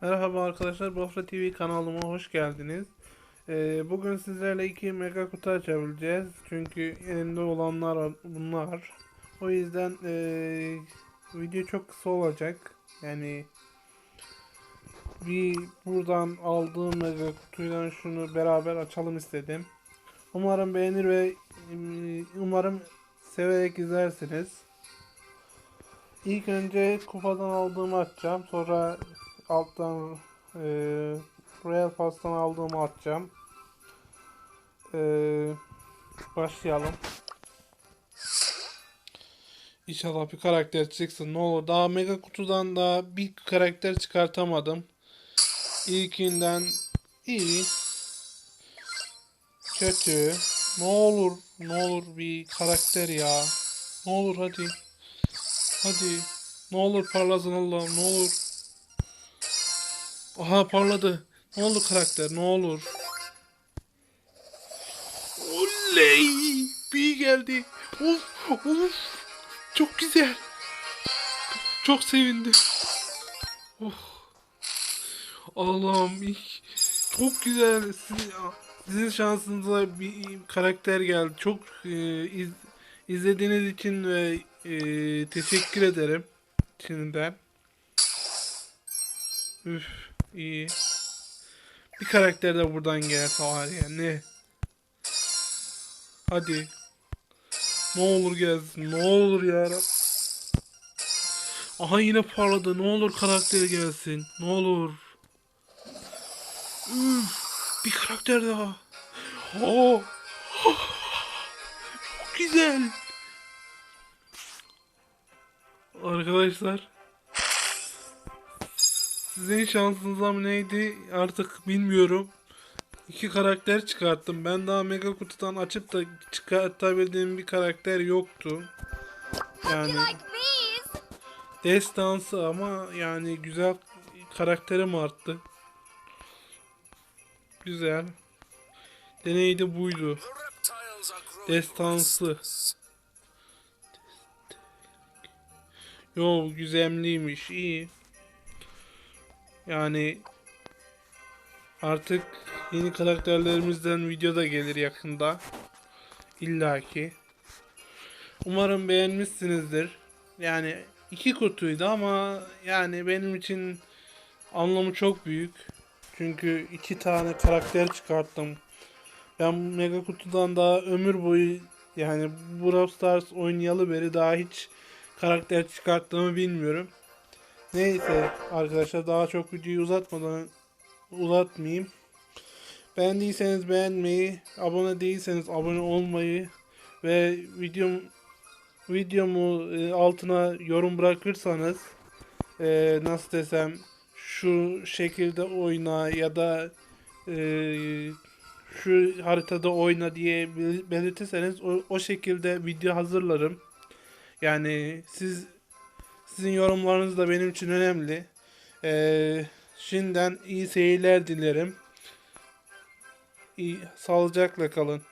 Merhaba arkadaşlar, Bafra TV kanalıma hoş geldiniz. Ee, bugün sizlerle iki mega kutu açabileceğiz. Çünkü elimde olanlar bunlar. O yüzden ee, video çok kısa olacak. Yani bir buradan aldığım mega kutuyla şunu beraber açalım istedim. Umarım beğenir ve umarım severek izlersiniz. İlk önce kupadan aldığımı açacağım. Sonra alttan e, Royal Pass'tan aldığımı atacağım. E, başlayalım. İnşallah bir karakter çıksın. Ne olur. Daha mega kutudan da bir karakter çıkartamadım. İlkinden iyi. Kötü. Ne olur. Ne olur bir karakter ya. Ne olur hadi. Hadi. Ne olur parlasın Allah'ım ne olur. Aha parladı. Ne oldu karakter ne olur. Oley! Bir geldi. Of of. Çok güzel. Çok sevindim. Oh. Allah'ım ilk çok güzel. Sizin, şansınıza bir karakter geldi. Çok e, iz, izlediğiniz için ve e, teşekkür ederim. Şimdiden. Üf. İyi. Bir karakter de buradan gelse var ya ne? Hadi. Ne olur gelsin. Ne olur ya. Aha yine parladı. Ne olur karakter gelsin. Ne olur. Üf, bir karakter daha. Oh. Çok güzel. Arkadaşlar. Sizin şansınıza mı neydi artık bilmiyorum. İki karakter çıkarttım. Ben daha mega kutudan açıp da çıkartabildiğim bir karakter yoktu. Yani destansı ama yani güzel karakterim arttı. Güzel. Deneydi buydu. Destansı. Yo güzelliğiymiş iyi. Yani artık yeni karakterlerimizden video da gelir yakında. İlla ki. Umarım beğenmişsinizdir. Yani iki kutuydu ama yani benim için anlamı çok büyük. Çünkü iki tane karakter çıkarttım. Ben Mega Kutu'dan daha ömür boyu yani Brawl Stars oynayalı beri daha hiç karakter çıkarttığımı bilmiyorum. Neyse arkadaşlar daha çok videoyu uzatmadan uzatmayayım. Beğendiyseniz beğenmeyi, abone değilseniz abone olmayı ve videom videomu e, altına yorum bırakırsanız e, nasıl desem şu şekilde oyna ya da e, şu haritada oyna diye bel- belirtirseniz o, o şekilde video hazırlarım. Yani siz sizin yorumlarınız da benim için önemli. Ee, şimdiden iyi seyirler dilerim. İyi, sağlıcakla kalın.